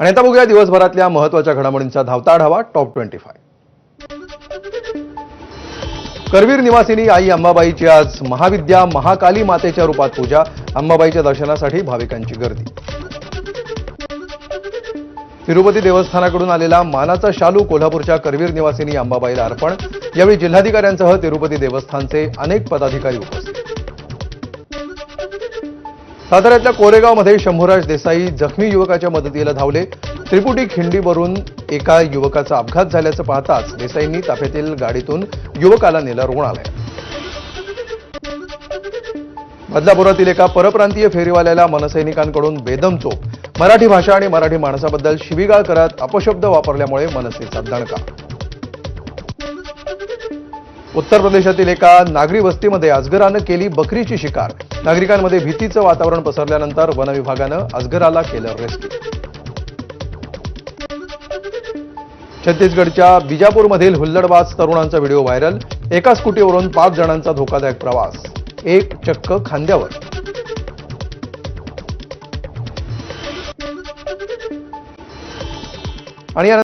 आणि आता बघूया दिवसभरातल्या महत्त्वाच्या घडामोडींचा धावता आढावा टॉप ट्वेंटी फाय. करवीर निवासिनी आई अंबाबाईची आज महाविद्या महाकाली मातेच्या रूपात पूजा अंबाबाईच्या दर्शनासाठी भाविकांची गर्दी. तिरुपती देवस्थानाकडून आलेला मानाचा शालू कोल्हापूरच्या करवीर निवासिनी अंबाबाईला अर्पण. यावेळी जिल्हाधिकाऱ्यांसह तिरुपती देवस्थानचे अनेक पदाधिकारी उपस्थित. साताऱ्यातल्या कोरेगावमध्ये शंभूराज देसाई जखमी युवकाच्या मदतीला धावले. त्रिपुटी खिंडीवरून एका युवकाचा अपघात झाल्याचं पाहताच देसाईंनी ताफ्यातील गाडीतून युवकाला नेलं रुग्णालयात बदलापुरातील एका परप्रांतीय फेरीवाल्याला मनसैनिकांकडून बेदम चोप. मराठी भाषा आणि मराठी माणसाबद्दल शिवीगाळ करत अपशब्द वापरल्यामुळे मनसेचा दणका. उत्तर प्रदेशातील एका नागरी वस्तीमध्ये अजगरानं केली बकरीची शिकार. नागरिकांमध्ये भीतीचं वातावरण पसरल्यानंतर वन विभागानं अजगराला केलं रेस्क्यू. छत्तीसगडच्या बिजापूरमधील हुल्लडबाज तरुणांचा व्हिडिओ व्हायरल. एका स्कूटीवरून पाच जणांचा धोकादायक प्रवास. एक चक्क खांद्यावर. आणि